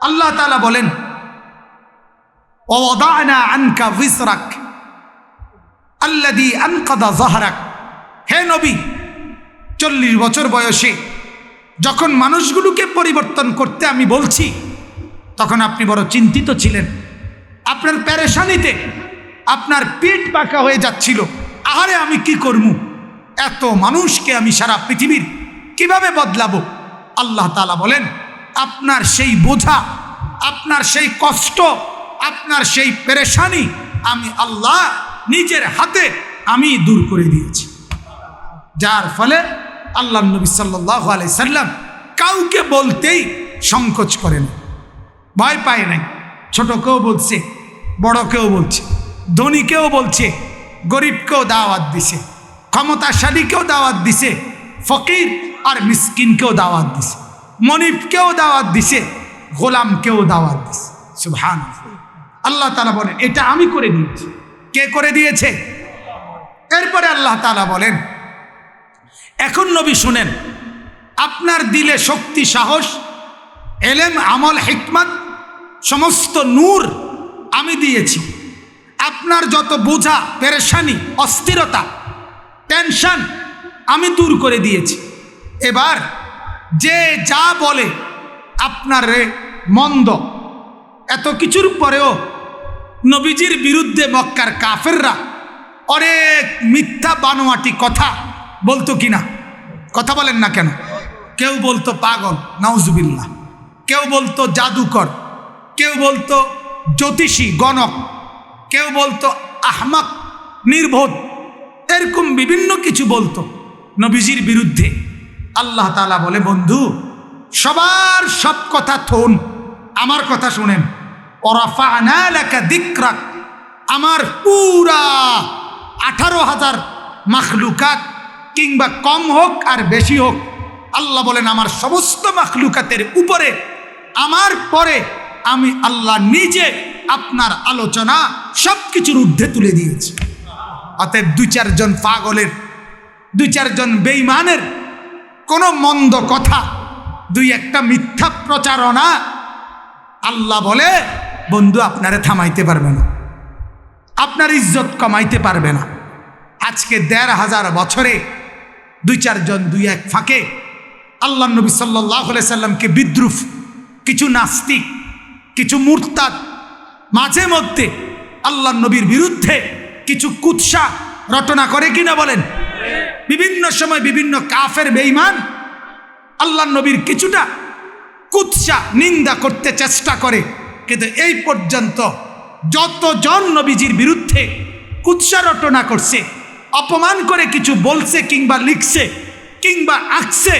আল্লাহ তালা বলেন আনকা ভিসরাক আল্লাযী আনকাদা যাহরাক। হে নবী, চল্লিশ বছর বয়সে যখন মানুষগুলোকে পরিবর্তন করতে আমি বলছি, তখন আপনি বড় চিন্তিত ছিলেন। আপনার প্যারেশানিতে আপনার পেট পাকা হয়ে যাচ্ছিল। আহারে আমি কি করব এত মানুষকে আমি সারা পৃথিবীর কীভাবে বদলাবো? আল্লাহ তালা বলেন আপনার সেই বোঝা, আপনার সেই কষ্ট, আপনার সেই পেরেশানি আমি আল্লাহ নিজের হাতে আমি দূর করে দিয়েছি। যার ফলে আল্লাহ নবী সাল্লাহ আলাই সাল্লাম কাউকে বলতেই সংকোচ করেন। ভয় পায় নাই। ছোট কেউ বলছে, বড় কেউ বলছে ধনীকেও বলছে গরিবকেও দাওয়াত দিছে ক্ষমতাশালীকেও দাওয়াত দিছে, ফকির আর মিসকিনকেও দাওয়াত দিছে। মনিবকেও দাওয়াত দিছে, গোলামকেও দাওয়াত দিছে। সুবহান আল্লাহ তালা বলেন, এটা আমি করে দিয়েছি। কে করে দিয়েছে? এরপরে আল্লাহ তালা বলেন, এখন নবী শুনেন, আপনার দিলে শক্তি, সাহস, এলেম, আমল, হিকমত, সমস্ত নূর আমি দিয়েছি। আপনার যত বোঝা, পেরেশানি, অস্থিরতা, টেনশন আমি দূর করে দিয়েছি। এবার যে যা বলে আপনার মন্দ। এত কিছুর পরেও নবীজির বিরুদ্ধে মক্কার কাফেররা অনেক মিথ্যা বানোয়াটি কথা বলতো কিনা? কথা বলেন না কেন? কেউ বলতো পাগল, নাউজুবিল্লাহ। কেউ বলতো জাদুকর। কেউ বলতো জ্যোতিষী, গণক। কেউ বলতো আহমাক, নির্বোধ। এরকম বিভিন্ন কিছু বলতো নবীজির বিরুদ্ধে। আল্লাহ তালা বলে, বন্ধু, সবার সব কথা থন। আমার কথা শুনেন। ওরাফা দিকরাক। আমার পুরা আঠারো হাজার মাখলুকাত, কিংবা কম হোক আর বেশি হোক, আল্লাহ বলেন, আমার সমস্ত মাখলুকাতের উপরে, আমার পরে আমি আল্লাহ নিজে আপনার আলোচনা সব কিছুর ঊর্ধ্বে তুলে দিয়েছি। অতএব দুই চারজন পাগলের, দুই চারজন বেইমানের কোনো মন্দ কথা, দুই একটা মিথ্যা প্রচারণা, আল্লাহ বলে, বন্ধু, আপনারে থামাইতে পারবে না। আপনার ইজ্জত কমাইতে পারবে না। আজকে দেড় হাজার বছরে দুই চারজন, দুই এক ফাঁকে আল্লাহ নবী সাল্লাহ সাল্লামকে বিদ্রুপ, কিছু নাস্তিক, কিছু মুরতাদ, মাঝে মধ্যে আল্লাহ নবীর বিরুদ্ধে কিছু কুৎসা রটনা করে কিনা বলেন? বিভিন্ন সময় বিভিন্ন কাফের বেইমান আল্লাহ নবীর কিছুটা কুৎসা নিন্দা করতে চেষ্টা করে। কিন্তু এই পর্যন্ত যতজন নবীজির বিরুদ্ধে কুৎসা রটনা করছে অপমান করে কিছু বলছে কিংবা লিখছে কিংবা আঁকছে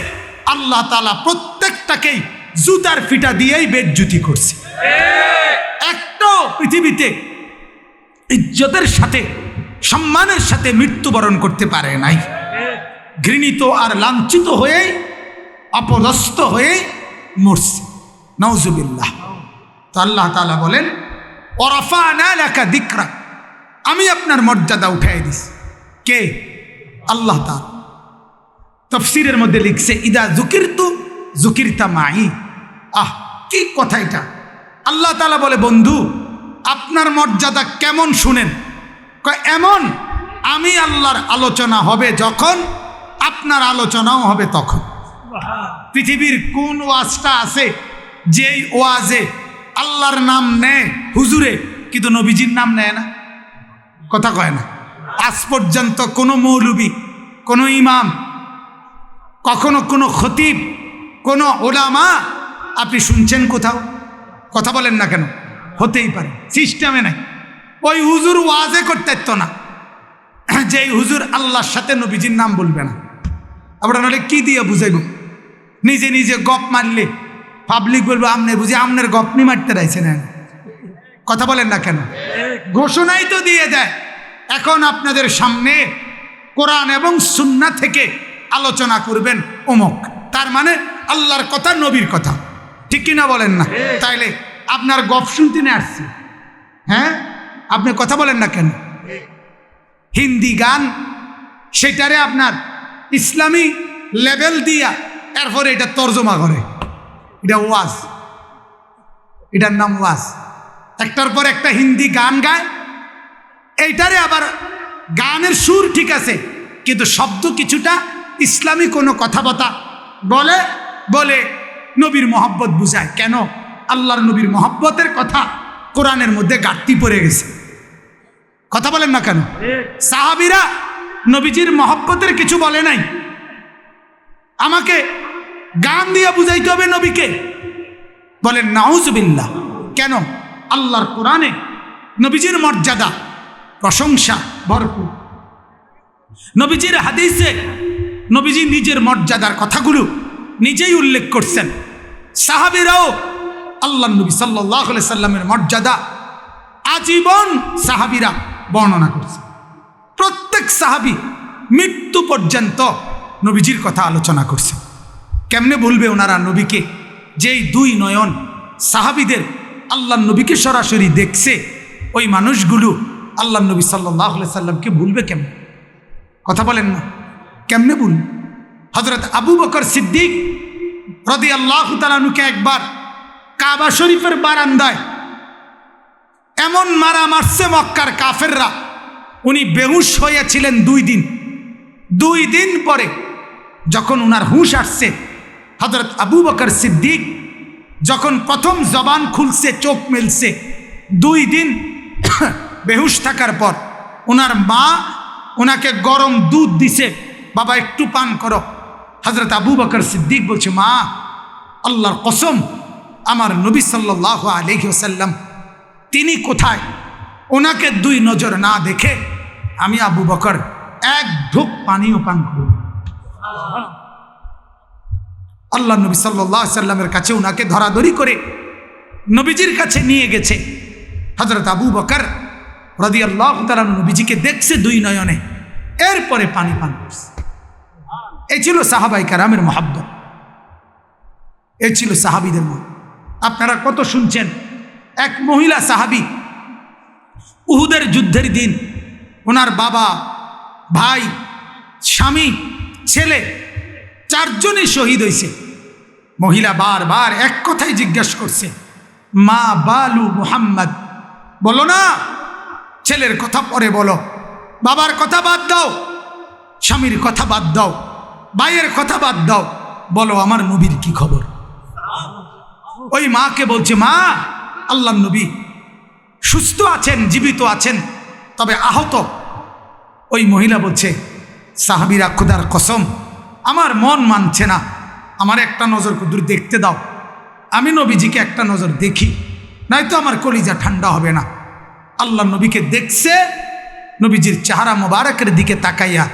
আল্লাহ তালা প্রত্যেকটাকেই জুতার ফিটা দিয়েই বেজ্জুতি করছে। একটাও পৃথিবীতে ইজ্জতের সাথে সম্মানের সাথে মৃত্যুবরণ করতে পারে নাই। ঘৃণিত আর লাঞ্ছিত হয়ে, অপদস্থ হয়ে মরছে। নওজুবিল্লাহ তো আল্লাহ তালা বলেন অরফা ওরফা লেখা দিকরা। আমি আপনার মর্যাদা উঠাই দিস কে? আল্লাহ তালা তফসিরের মধ্যে লিখছে, ইদা জুকির তু জুকিরতা মাই। আহ, কি কথা এটা? আল্লাহ তালা বলে, বন্ধু, আপনার মর্যাদা কেমন শুনেন? এমন? আমি আল্লাহর আলোচনা হবে যখন, আপনার আলোচনাও হবে তখন। পৃথিবীর কোন ওয়াজটা আছে? যেই ওয়াজে আল্লাহর নাম নেয় হুজুরে, কিন্তু নবীজির নাম নেয় না। কথা কয় না। আজ পর্যন্ত কোনো মৌলবী, কোনো ইমাম, কখনো কোনো খতিব, কোনো ওলামা, আপনি শুনছেন কোথাও? কথা বলেন না কেন? হতেই পারে। সিস্টেমে নাই। ওই হুজুর ওয়াজে করতে না। যে হুজুর আল্লাহর সাথে নবীজির নাম বলবে না। আমরা নাহলে কি দিয়ে বুঝাইব? নিজে নিজে গপ মারলে পাবলিক বলব আমনে বুঝি আমনের গপনি মারতে রাইছেন কথা বলেন না কেন? ঘোষণাই তো দিয়ে দেয়। এখন আপনাদের সামনে কোরআন এবং সুন্না থেকে আলোচনা করবেন অমুক। তার মানে আল্লাহর কথা নবীর কথা। ঠিক কিনা বলেন না? তাইলে আপনার গপ শুনতে নিয়ে আসছি। হ্যাঁ? আপনি কথা বলেন না কেন? হিন্দি গান, সেটারে আপনার ইসলামী লেভেল দিয়া এরপরে এটা তর্জমা করে। এটা ওয়াজ। এটার নাম ওয়াজ। একটার পর একটা হিন্দি গান গায়। এইটারে আবার গানের সুর ঠিক আছে, কিন্তু শব্দ কিছুটা ইসলামী কোনো কথাবার্তা বলে বলে নবীর মহব্বত বুঝায়। কেন? আল্লাহর নবীর মহব্বতের কথা কোরআনের মধ্যে ঘাটতি পড়ে গেছে। কথা বলেন না কেন? সাহাবিরা নবীজির মহব্বতের কিছু বলে নাই। আমাকে গান দিয়ে বুঝাইতে হবে নবীকে। বলেন নাউজবিল্লা কেন? আল্লাহর কোরআনে নবীজির মর্যাদা, প্রশংসা ভরপুর। নবীজির হাদিসে নবীজি নিজের মর্যাদার কথাগুলো নিজেই উল্লেখ করছেন। সাহাবিরাও আল্লাহ নবী সাল্লাহ সাল্লামের মর্যাদা, আজীবন সাহাবিরা বর্ণনা করছে। প্রত্যেক সাহাবি মৃত্যু পর্যন্ত নবীজির কথা আলোচনা করছে। কেমনে বলবে ওনারা নবীকে? যেই দুই নয়ন সাহাবিদের আল্লাহ নবীকে সরাসরি দেখছে, ওই মানুষগুলো আল্লাহ নবী সাল্লাহ সাল্লামকে ভুলবে কেমনে? কথা বলেন না। কেমনে ভুল? হজরত আবু বকর সিদ্দিক রদি আল্লাহ তালানুকে একবার কাবা শরীফের বারান্দায় এমন মারা মারছে মক্কার কাফেররা। উনি বেহুশ হয়েছিলেন দুই দিন। দুই দিন পরে যখন উনার হুঁশ আসছে হজরত আবু বকর সিদ্দিক যখন প্রথম জবান খুলছে, চোখ মেলছে, দুই দিন বেহুশ থাকার পর ওনার মা ওনাকে গরম দুধ দিছে, বাবা, একটু পান করো। হজরত আবু বকর সিদ্দিক বলছে, মা, আল্লাহর কসম, আমার নবী সাল্লাহ আলহিহসাল্লাম তিনি কোথায়? ওনাকে দুই নজর না দেখে আমি আবু বকর এক ঢোক পানিও পান করব। আল্লাহ নবী সাল্লাহ সাল্লামের কাছে ওনাকে ধরাধরি করে নবীজির কাছে নিয়ে গেছে। হজরত আবু বকর রদি আল্লাহ তালা নবীজিকে দেখছে দুই নয়নে, এরপরে পানি পান করছে। এই ছিল সাহাবাই কারামের মহাব্বত। এই ছিল সাহাবিদের মত। আপনারা কত শুনছেন? এক মহিলা সাহাবি, উহুদের যুদ্ধের দিন ওনার বাবা, ভাই, স্বামী, ছেলে চারজনই শহীদ হয়েছে মহিলা বারবার এক কথাই জিজ্ঞাসা করছে, মা বালু মুহাম্মদ? বলো না, ছেলের কথা পরে বলো, বাবার কথা বাদ দাও, স্বামীর কথা বাদ দাও, ভাইয়ের কথা বাদ দাও, বলো আমার নবীর কি খবর? ওই মাকে বলছে, মা আল্লাহ নবী। সুস্থ আছেন, জীবিত আছেন, তবে আহত। ওই মহিলা বলছে, সাহাবিরা খুদার কসম, আমার মন মানছে না। আমার একটা নজর কুদুর দেখতে দাও। আমি নবীজিকে একটা নজর দেখি, নয়তো আমার কলিজা ঠান্ডা হবে না। আল্লাহ নবীকে দেখছে, নবীজির চেহারা মোবারকের দিকে তাকাইয়া।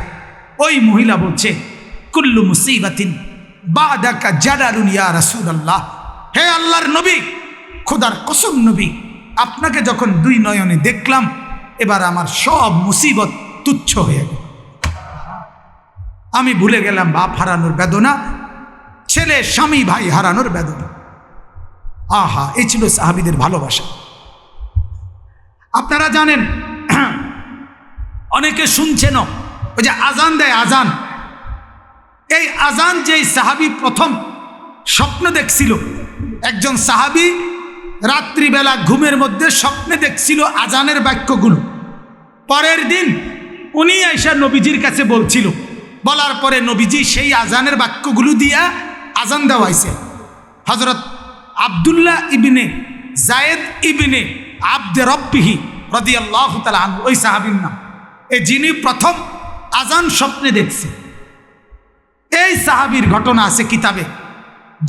ওই মহিলা বলছে, কুল্লু মুসিবাতিন বাদাকা জাডারুন ইয়া রাসূল আল্লাহ হে আল্লাহর নবী খোদার কসম নবী, আপনাকে যখন দুই নয়নে দেখলাম, এবার আমার সব মুসিবত তুচ্ছ হয়ে গেল। আমি ভুলে গেলাম বাপ হারানোর বেদনা, ছেলে, স্বামী, ভাই হারানোর বেদনা। আহা, এই ছিল সাহাবিদের ভালোবাসা। আপনারা জানেন, অনেকে শুনছেন, ওই যে আজান দেয়, আজান। এই আজান যেই সাহাবি প্রথম স্বপ্ন দেখছিল, একজন সাহাবি রাত্রিবেলা ঘুমের মধ্যে স্বপ্নে দেখছিল আজানের বাক্যগুলো। পরের দিন উনি আইসা নবীজির কাছে বলছিল, বলার পরে নবীজি সেই আজানের বাক্যগুলো দিয়া আজান দেওয়াইছে। হজরত আবদুল্লাহ ইবিনে জায়েদ ইবিনে আব্দে রব্বিহি রদি আল্লাহ তালা ওই সাহাবির নাম। এই যিনি প্রথম আজান স্বপ্নে দেখছে। এই সাহাবির ঘটনা আছে কিতাবে,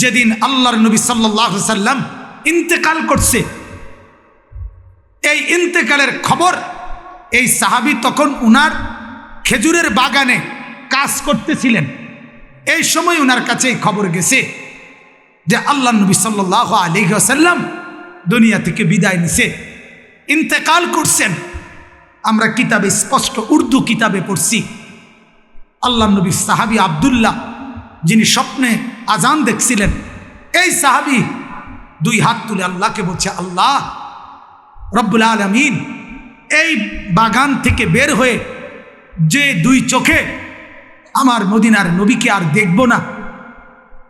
যেদিন আল্লাহর নবী সাল্লাহ সাল্লাম ইন্তেকাল করছে। এই ইন্তেকালের খবর, এই সাহাবি তখন উনার খেজুরের বাগানে কাজ করতেছিলেন। এই সময় উনার কাছে এই খবর গেছে যে আল্লাহ নবী সাল্লাহ আলিহাসাল্লাম দুনিয়া থেকে বিদায় নিছে। ইন্তেকাল করছেন। আমরা কিতাবে স্পষ্ট উর্দু কিতাবে পড়ছি। আল্লাহ নবী সাহাবি আবদুল্লাহ, যিনি স্বপ্নে আজান দেখছিলেন, এই সাহাবি দুই হাত তুলে আল্লাহকে বলছে, আল্লাহ, রব্বুল আলমিন, এই বাগান থেকে বের হয়ে যে দুই চোখে আমার মদিনার নবীকে আর দেখব না,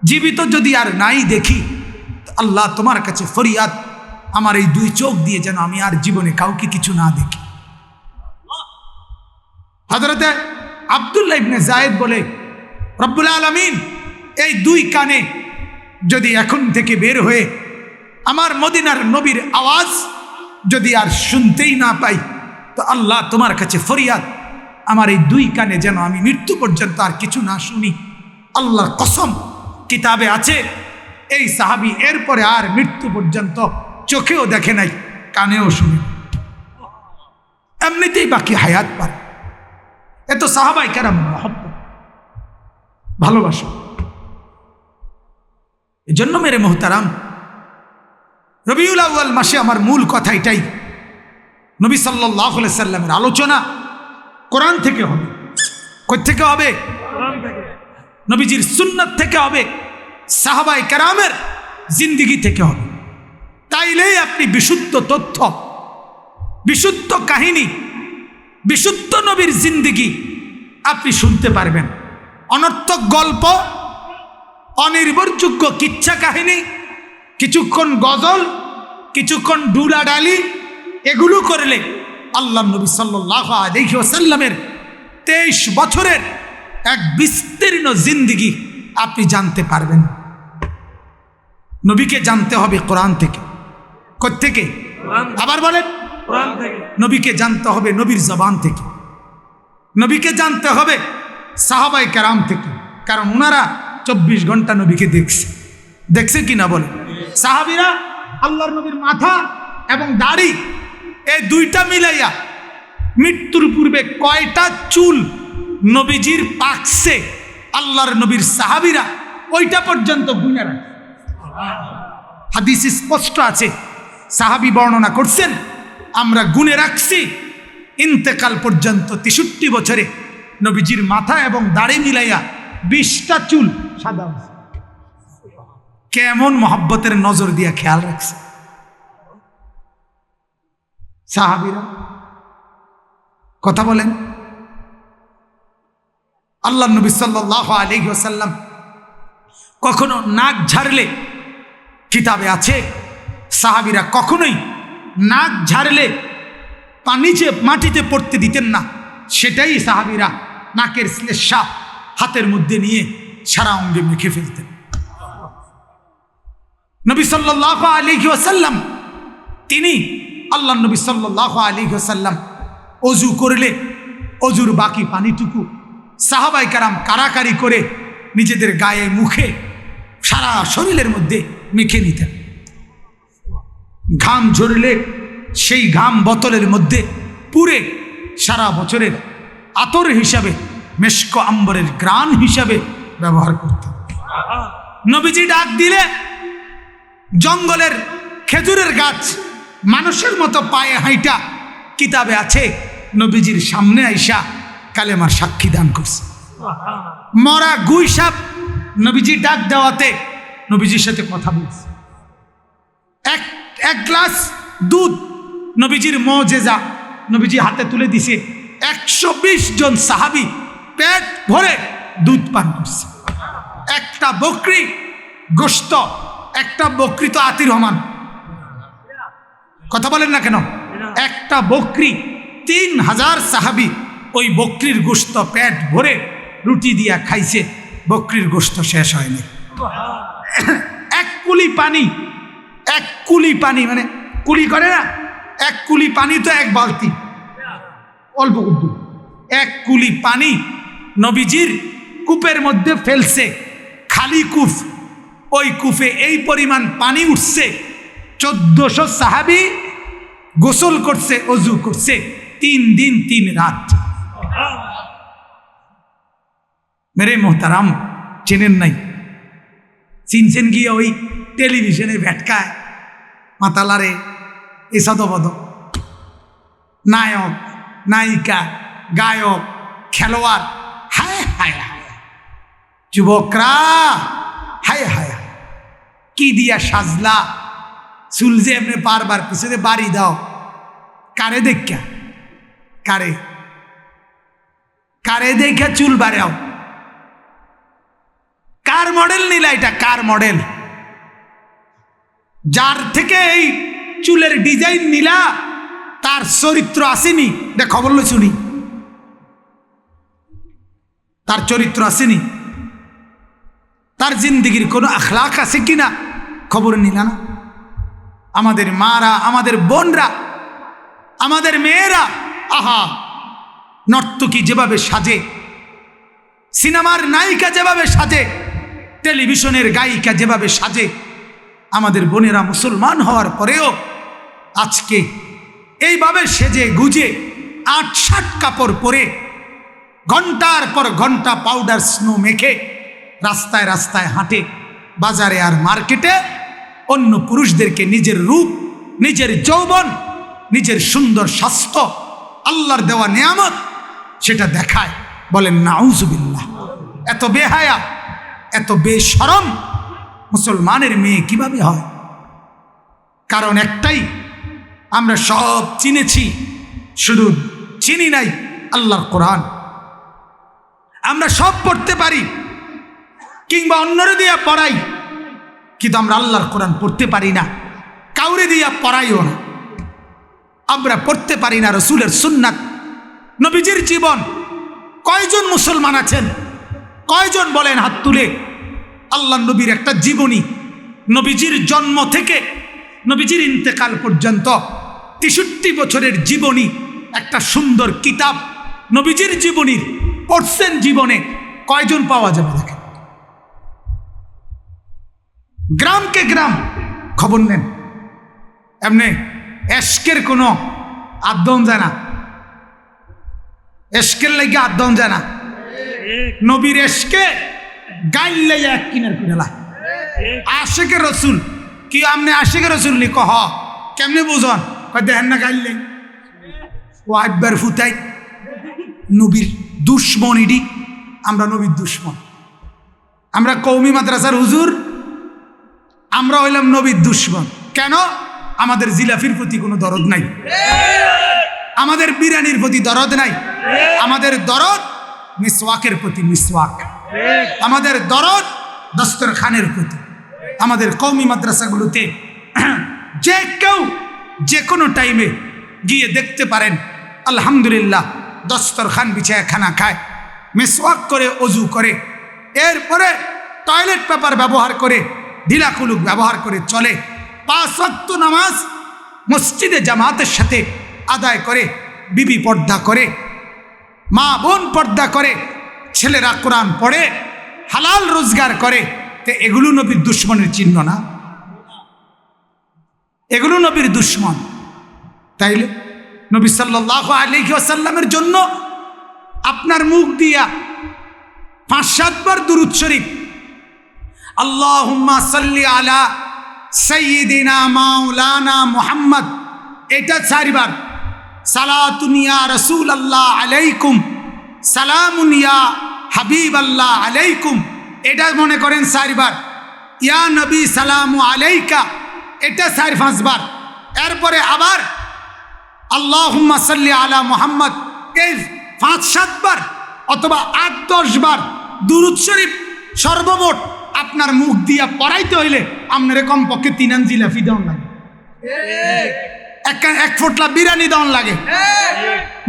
জীবিত যদি আর নাই দেখি আল্লাহ তোমার কাছে ফরিয়াদ, আমার এই দুই চোখ দিয়ে যেন আমি আর জীবনে কাউকে কিছু না দেখি। হজরতে আবদুল্লাহ ইবনে জায়েদ বলে, রব্বুল আলমিন, এই দুই কানে যদি এখন থেকে বের হয়ে আমার মদিনার নবীর আওয়াজ যদি আর শুনতেই না পাই, তো আল্লাহ তোমার কাছে ফরিয়াদ। আমার এই দুই কানে যেন আমি মৃত্যু পর্যন্ত আর কিছু না শুনি। আল্লাহর কসম, কিতাবে আছে, এই সাহাবি এরপরে আর মৃত্যু পর্যন্ত চোখেও দেখে নাই, কানেও শুনে এমনিতেই বাকি হায়াত পারে। এত সাহাবাই কেরাম মহব্বত, ভালোবাসা। এজন্য মেরে মোহতারাম রবিউল আউ্য়াল মাসে আমার মূল কথা এটাই। নবী সাল্লাহ সাল্লামের আলোচনা কোরআন থেকে হবে। থেকে হবে? নবীজির সুন্নত থেকে হবে। সাহাবাই কারামের জিন্দিগি থেকে হবে। তাইলেই আপনি বিশুদ্ধ তথ্য, বিশুদ্ধ কাহিনী, বিশুদ্ধ নবীর জিন্দিগি আপনি শুনতে পারবেন। অনর্থক গল্প, অনির্ভরযোগ্য কিচ্ছা কাহিনী কিছুক্ষণ গজল কিছুক্ষণ ডুলা ডালি এগুলো করলে আল্লাহ নবী সাল্লাহ সাল্লামের তেইশ বছরের এক বিস্তীর্ণ জিন্দিগি আপনি জানতে পারবেন। নবীকে জানতে হবে কোরআন থেকে। থেকে। আবার বলেন। নবীকে জানতে হবে নবীর জবান থেকে। নবীকে জানতে হবে সাহাবাই কারাম থেকে। কারণ ওনারা চব্বিশ ঘণ্টা নবীকে দেখছে। দেখছে কি না বলে সাহাবিরা আল্লাহর নবীর মাথা এবং দাড়ি, এই দুইটা মিলাইয়া মৃত্যুর পূর্বে কয়টা চুল নবীজির পাকছে আল্লাহর নবীর সাহাবিরা ওইটা পর্যন্ত গুনে রাখে? হাদিস স্পষ্ট আছে। সাহাবি বর্ণনা করছেন, আমরা গুনে রাখছি ইন্তেকাল পর্যন্ত তেষট্টি বছরে নবীজির মাথা এবং দাড়ি মিলাইয়া বিশটা চুল সাদা কেমন মহব্বতের নজর দিয়া খেয়াল রাখছে? সাহাবিরা? কথা বলেন। আল্লাহ নবী সাল্লাহ আসাল্লাম কখনো নাক ঝাড়লে কিতাবে আছে? সাহাবিরা কখনোই নাক ঝাড়লে পানিতে মাটিতে পড়তে দিতেন না। সেটাই সাহাবিরা নাকের শ্লেষা হাতের মধ্যে নিয়ে সারা অঙ্গে মেখে ফেলতেন। নবী সাল্লাহ আলী ওসাল্লাম তিনি আল্লাহ নবী সাল্লাহ আলী ওসাল্লাম অজু করলে, অজুর বাকি পানিটুকু সাহাবাই কারাম কারাকারি করে নিজেদের গায়ে মুখে সারা শরীরের মধ্যে মেখে নিতেন। ঘাম ঝরলে সেই ঘাম বোতলের মধ্যে পুরে সারা বছরের আতর হিসাবে, মেশক আম্বরের গ্রান হিসাবে ব্যবহার করতেন। নবীজি ডাক দিলে জঙ্গলের খেজুরের গাছ মানুষের মতো পায়ে হাইটা কিতাবে আছে নবীজির সামনে আইসা কালেমার সাক্ষী দান করছে। মরা গুই সাপ নবীজি ডাক দেওয়াতে নবীজির সাথে কথা বলছে। এক এক গ্লাস দুধ নবীজির মজেজা নবীজি হাতে তুলে দিছে। একশো বিশ জন সাহাবি পেট ভরে দুধ পান করছে। একটা বকরি গোস্ত একটা বকরি তো আতির রহমান। কথা বলেন না কেন? একটা বকরি, তিন হাজার সাহাবি ওই বকরির গোস্ত পেট ভরে রুটি দিয়া খাইছে, বকরির গোস্ত শেষ হয়নি। এক কুলি পানি, এক কুলি পানি মানে কুলি করে না, এক কুলি পানি তো এক বালতি। অল্প কুদ্দু। এক কুলি পানি নবীজির কূপের মধ্যে ফেলছে, খালি কূপ। ওই কূপে এই পরিমাণ পানি উঠছে। চোদ্দশো সাহাবি গোসল করছে, অজু করছে, তিন দিন, তিন রাত। মেরে মোহতারাম, চেনেন নাই? চিনছেন গিয়ে ওই টেলিভিশনে ভেটকায়, মাতালারে এই নায়ক, নায়িকা, গায়ক, খেলোয়াড়, হায় হায় হায়। যুবকরা কি দিয়া সাজলা? চুল যে এমনি বারবার পিছনে বাড়ি দাও। কারে দেখা কারে? কারে দেখা চুল বাড়াও? কার মডেল নিলা এটা? কার মডেল যার থেকে এই চুলের ডিজাইন নিলা, তার চরিত্র আসেনি। এটা খবর লই শুনি। তার চরিত্র আসেনি। তার জিন্দিগির কোনো আখলাখ আছে কিনা? খবর নিলা না? আমাদের মারা, আমাদের বোনরা, আমাদের মেয়েরা, আহা! নর্তকী যেভাবে সাজে, সিনেমার নায়িকা যেভাবে সাজে, টেলিভিশনের গায়িকা যেভাবে সাজে, আমাদের বোনেরা মুসলমান হওয়ার পরেও আজকে এইভাবে সেজে গুজে আট ষাট কাপড় পরে ঘণ্টার পর ঘণ্টা পাউডার স্নো মেখে রাস্তায় রাস্তায় হাঁটে, বাজারে আর মার্কেটে অন্য পুরুষদেরকে নিজের রূপ, নিজের যৌবন, নিজের সুন্দর স্বাস্থ্য, আল্লাহর দেওয়া নিয়ামত সেটা দেখায়। বলেন, নাউজুবিল্লাহ, এত বেহায়া, এত বেসরম মুসলমানের মেয়ে কীভাবে হয়? কারণ একটাই, আমরা সব চিনেছি, শুধু চিনি নাই আল্লাহর কোরআন। আমরা সব পড়তে পারি, কিংবা অন্যরে দিয়া পড়াই কিন্তু আমরা আল্লাহর কোরআন পড়তে পারি না। কাউরে দিয়া পড়াইও না। আমরা পড়তে পারি না রসুলের সুন্নাত। নবীজির জীবন, কয়জন মুসলমান আছেন? কয়জন বলেন হাত তুলে? আল্লাহ নবীর একটা জীবনী, নবীজির জন্ম থেকে নবীজির ইন্তেকাল পর্যন্ত তেষট্টি বছরের জীবনী, একটা সুন্দর কিতাব। নবীজির জীবনীর পড়ছেন জীবনে কয়জন পাওয়া যাবে দেখেন গ্রামকে গ্রাম? খবর নেন। এমনি এশকের কোনো আদন যায় না এশকের লাগে আদন যায় না নবীর এশকে গাইল লাইয়া এক কিনার কিনালা আশেকে রসুল, কি আমনে আশেকে রসুল নি কহ? কেমনে বুঝন? কয় দেখেন না গাইলে ও একবার ফুতাই। নবীর দুশ্মন ইডি। আমরা নবীর দুশ্মন। আমরা কৌমি মাদ্রাসার হুজুর আমরা হইলাম নবীর দুশ্মন। কেন? আমাদের জিলাফির প্রতি কোনো দরদ নাই। আমাদের বিরিয়ানির প্রতি দরদ নাই। আমাদের দরদ মিসওয়াকের প্রতি মিসওয়াক। আমাদের দরদ দস্তরখানের প্রতি। আমাদের কৌমি মাদ্রাসাগুলোতে যে কেউ যে কোনো টাইমে গিয়ে দেখতে পারেন, আলহামদুলিল্লাহ, দস্তরখান বিছায় খানা খায়, মিসওয়াক করে, অজু করে, এরপরে টয়লেট পেপার ব্যবহার করে ঢিলাকুলুক ব্যবহার করে চলে। পাঁচ ওয়াক্ত নামাজ মসজিদে জামাতের সাথে আদায় করে, বিবি পর্দা করে, মা বোন পর্দা করে, ছেলেরা কোরআন পড়ে, হালাল রোজগার করে, তে এগুলো নবীর দুশ্মনের চিহ্ন না? এগুলো নবীর দুশ্মন। তাইলে নবী সাল্লাহ আলহি আসাল্লামের জন্য আপনার মুখ দিয়া পাঁচ সাতবার দুরুদ শরীফ আল্লাহুম্মা সাল্লি আলা সৈয়দিনা মাওলানা মুহাম্মদ। এটা চারবার। সালাতুনিয়া রসুল আল্লাহ আলাইকুম। সালামুনিয়া হাবিব আল্লাহ আলাইকুম। এটা মনে করেন চারবার। ইয়া নবী সালামু আলাইকা। এটা চার পাঁচবার। এরপরে আবার আল্লাহুম্মা সাল্লি আলা মুহাম্মদ। এই পাঁচ সাতবার অথবা আট দশ বার দুরুদ শরীফ সর্বমোট আপনার মুখ দিয়া পড়াইতে হইলে আপনার কমপক্ষে তিন আন জিলাফি দেওয়ান লাগে। এক ফুটলা বিরিয়ানি দেওয়ান লাগে।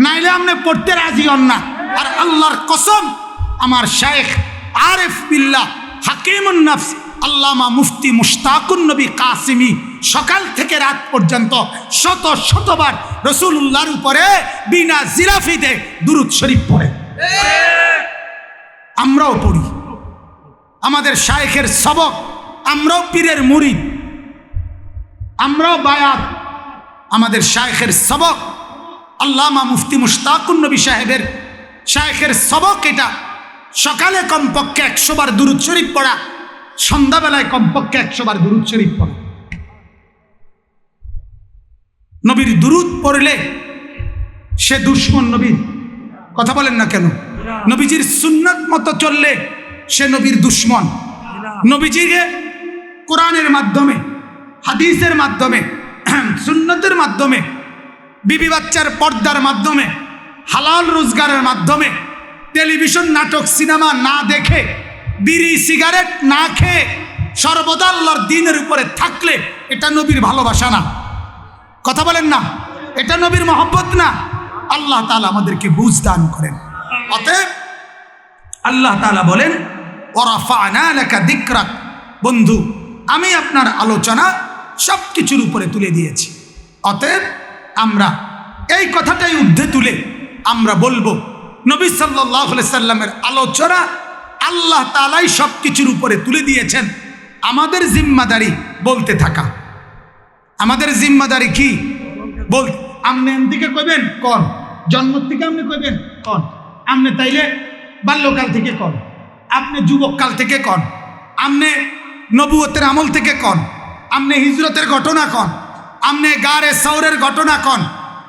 নাইলে আপনি পড়তে রাজি হন না। আর আল্লাহর কসম, আমার শেখ আরেফ বিল্লাহ হাকিমুন নফস, আল্লামা মুফতি মুশতাকুন নবী কাসিমি সকাল থেকে রাত পর্যন্ত শত শতবার রসুল্লাহর উপরে বিনা জিরাফিতে দুরুদ শরীফ পড়ে। আমরাও পড়ি। আমাদের শায়েখের সবক, আমরাও পীরের মুড়ি আমরাও বায়াত। আমাদের শায়েখের সবক, আল্লামা মুফতি মুশতাকুন নবী সাহেবের শায়েখের সবক এটা। সকালে কমপক্ষে একশো বার দুরুদ শরীফ পড়া, সন্ধ্যাবেলায় কমপক্ষে একশো বার দুরুদ শরীফ পড়া। নবীর দুরুদ পড়লে সে দুশ্মন নবীর। কথা বলেন না কেন? নবীজির সুন্নত মতো চললে সে নবীর দুশ্মন। নবীজিকে কোরআনের মাধ্যমে, হাদিসের মাধ্যমে সুন্নতের মাধ্যমে, বিবি বাচ্চার পর্দার মাধ্যমে, হালাল রোজগারের মাধ্যমে, টেলিভিশন, নাটক, সিনেমা না দেখে, বিড়ি, সিগারেট না খেয়ে সর্বদা আল্লাহর দিনের উপরে থাকলে এটা নবীর ভালোবাসা না। কথা বলেন না, এটা নবীর মহব্বত না। আল্লাহ তালা আমাদেরকে বুঝ দান করেন। অতএব আল্লাহ তালা বলেন বন্ধু, আমি আপনার আলোচনা সব কিছুর উপরে তুলে দিয়েছি। অতএব আমরা এই কথাটাই ঊর্ধ্বে তুলে আমরা বলব, নবী সাল্লাহ সাল্লামের আলোচনা আল্লাহ তালাই সব কিছুর উপরে তুলে দিয়েছেন। আমাদের জিম্মাদারি বলতে থাকা। আমাদের জিম্মাদারি কি? বল আপনি এমদিকে কইবেন? কন। জন্ম থেকে আপনি কইবেন? কন। আপনি তাইলে বাল্যকাল থেকে কন। আপনি যুবককাল থেকে কন। আপনি নবুয়তের আমল থেকে কন। আপনি হিজরতের ঘটনা কন। আপনি গাড়ে সৌরের ঘটনা কন।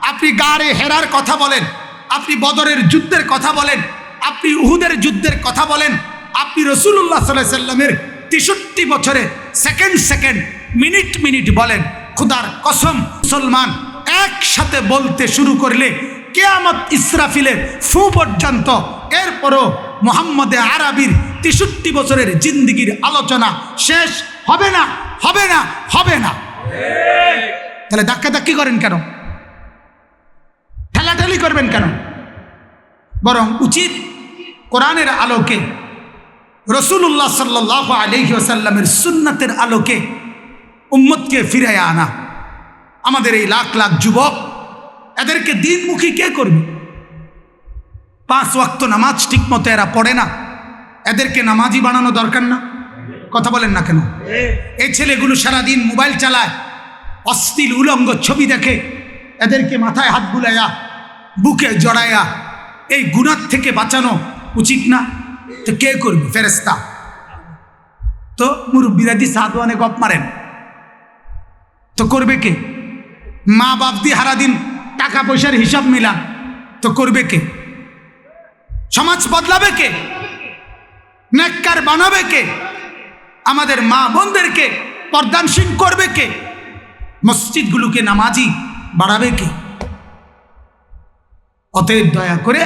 আপনি গাড়ে হেরার কথা বলেন। আপনি বদরের যুদ্ধের কথা বলেন। আপনি উহুদের যুদ্ধের কথা বলেন। আপনি রসুল্লাহ সাল্লাহ সাল্লামের তেষট্টি বছরে সেকেন্ড সেকেন্ড, মিনিট মিনিট বলেন, খুদার কসম, মুসলমান, একসাথে বলতে শুরু করলে কেয়ামত ইসরাফিলের ফু পর্যন্ত, এরপরও মোহাম্মদে আরবির তেষট্টি বছরের জিন্দিগির আলোচনা শেষ হবে না হবে না হবে না। তাহলে ধাক্কা ধাক্কি করেন কেন? ঠেলাঠেলি করবেন কেন? বরং উচিত কোরআনের আলোকে রসুল্লাহ সাল্লাহ আলহি আসাল্লামের সুন্নাতের আলোকে উম্মতকে ফিরে আনা। আমাদের এই লাখ লাখ যুবক, এদেরকে দিনমুখী কে করবে? পাঁচ ওয়াক্ত নামাজ ঠিক মতো এরা পড়ে না। এদেরকে নামাজি বানানো দরকার না। কথা বলেন না কেন? এই ছেলেগুলো সারাদিন মোবাইল চালায়, অশ্লীল উলঙ্গ ছবি দেখে, এদেরকে মাথায় হাত বুলাইয়া বুকে জড়াইয়া এই গুণার থেকে বাঁচানো উচিত না। তো কে করবে? ফেরেস্তা তো মুরব্বীরাদি সাদওয়ানে গপ মারেন। তো করবে কে? মা বাপ দিয়ে হারাদিন টাকা পয়সার হিসাব মিলান। তো করবে কে? সমাজ বদলাবে কে? নেককার বানাবে কে? আমাদের মা বোনদেরকে পর্দানসীন করবে কে? মসজিদগুলোকে নামাজি বাড়াবে কে? অতএব দয়া করে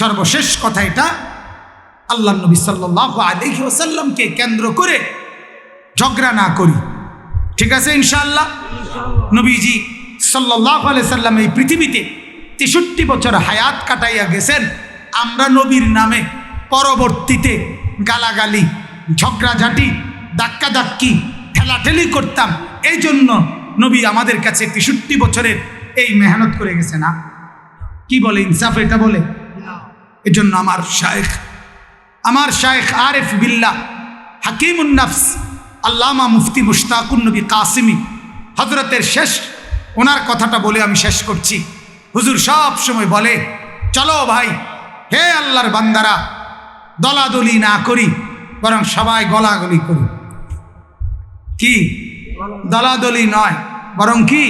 সর্বশেষ কথা এটা আল্লাহ নবী সাল্লাহ আলহি ওসাল্লামকে কেন্দ্র করে ঝগড়া না করি। ঠিক আছে ইনশাআল্লাহ? নবীজি সাল্লাহ সাল্লাম এই পৃথিবীতে তেষট্টি বছর হায়াত কাটাইয়া গেছেন। আমরা নবীর নামে পরবর্তীতে গালাগালি, ঝগড়াঝাটি, ধাক্কাধাক্কি, ঠেলাঠেলি করতাম। এই জন্য নবী আমাদের কাছে তেষট্টি বছরের এই মেহনত করে গেছে না কি বলে ইনসাফ এটা বলে? এজন্য আমার শায়েখ আমার শায়েখ আরেফ বিল্লাহ হাকিমুন্নাফস আল্লামা মুফতি মুশতাকুন নবী কাসিমি হজরতের শেষ, ওনার কথাটা বলে আমি শেষ করছি। হুজুর সব সময় বলে, চলো ভাই হে আল্লাহর বান্দারা, দলাদলি না করি, বরং সবাই গলাগলি করি। কি? দলাদলি নয়, বরং কি?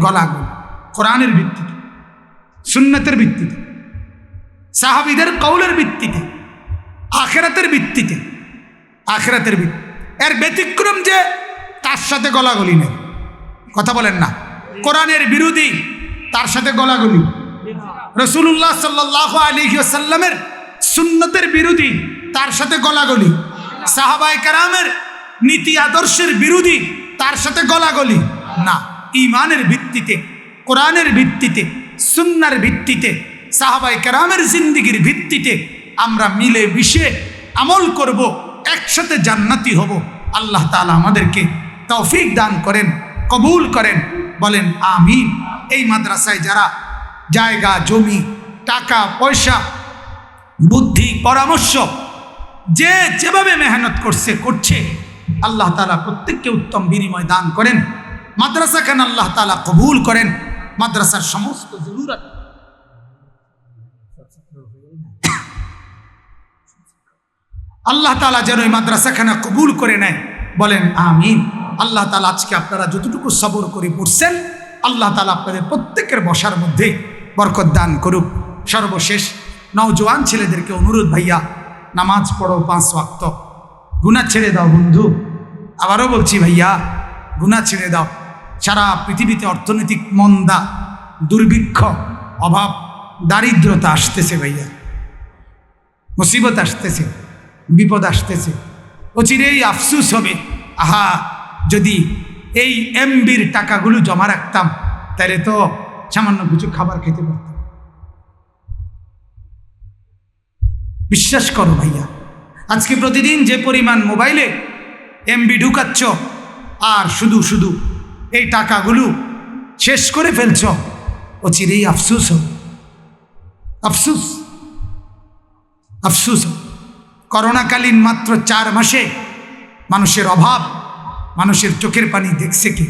গলাগলি। কোরআনের ভিত্তিতে, সুন্নতের ভিত্তিতে, সাহাবিদের কৌলের ভিত্তিতে, আখেরাতের ভিত্তিতে, আখেরাতের ভিত্তি এর ব্যতিক্রম যে, তার সাথে গলাগলি নেই। কথা বলেন না। কোরআনের বিরোধী, তার সাথে গলাগলি। রসুল্লাহ সাল্লাহ আলিহাসাল্লামের সুন্নতের বিরোধী, তার সাথে গলাগলি। সাহাবাই কারামের নীতি আদর্শের বিরোধী, তার সাথে গলাগলি। না ইমানের ভিত্তিতে, কোরআনের ভিত্তিতে, সুন্নার ভিত্তিতে সাহাবাই কারামের জিন্দিগির ভিত্তিতে আমরা মিলে মিশে আমল করব, একসাথে জান্নাতি হব। আল্লাহ তালা আমাদেরকে তৌফিক দান করেন, কবুল করেন, বলেন আমিন। এই মাদ্রাসায় যারা জায়গা, জমি, টাকা, পয়সা, বুদ্ধি, পরামর্শ, যে যেভাবে মেহনত করছে করছে। আল্লাহ তালা প্রত্যেককে উত্তম বিনিময় দান করেন। মাদ্রাসা খান আল্লাহ তালা কবুল করেন? মাদ্রাসার সমস্ত জরুরত। আল্লাহ তালা যেন এই মাদ্রাসাখানা কবুল করে নেয়। বলেন, আমিন। আল্লাহ তালা আজকে আপনারা যতটুকু সবর করে পড়ছেন, আল্লাহ তালা আপনাদের প্রত্যেকের বসার মধ্যে বরকত দান করুক। সর্বশেষ নওজোয়ান ছেলেদেরকে অনুরোধ ভাইয়া, নামাজ পড়ো পাঁচ ওয়াক্ত। গুণা ছেড়ে দাও বন্ধু। আবারও বলছি ভাইয়া গুণা ছেড়ে দাও। সারা পৃথিবীতে অর্থনৈতিক মন্দা, দুর্ভিক্ষ, অভাব, দারিদ্রতা আসতেছে ভাইয়া। মুসিবত আসতেছে, বিপদ আসতেছে। অচিরেই আফসুস হবে। আহা, যদি এই এমবির টাকাগুলো জমা রাখতাম, তাহলে তো সামান্য কিছু খাবার খেতে পারতাম বিশ্বাস করো ভাইয়া, আজকে প্রতিদিন যে পরিমাণ মোবাইলে এমবি ঢুকাচ্ছ আর শুধু শুধু এই টাকাগুলো শেষ করে ফেলছ, ও চিরেই আফসুস হোক আফসুস? আফসুস? করোনাকালীন মাত্র চার মাসে মানুষের অভাব, মানুষের চোখের পানি দেখছে কি?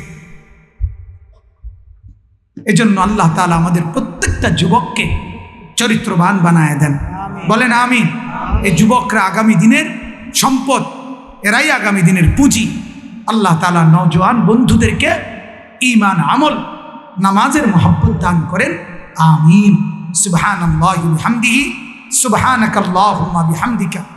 এজন্য আল্লাহ তালা আমাদের প্রত্যেকটা যুবককে চরিত্রবান বানায় দেন। বলেন আমি এই যুবকরা আগামী দিনের সম্পদ এরাই আগামী দিনের পুঁজি। আল্লাহ তালা নওজোয়ান বন্ধুদেরকে ইমান আমল নামাজের মহব্বত দান করেন। আমিন। সুবহানাকাল্লাহুম্মা বিহামদিকা।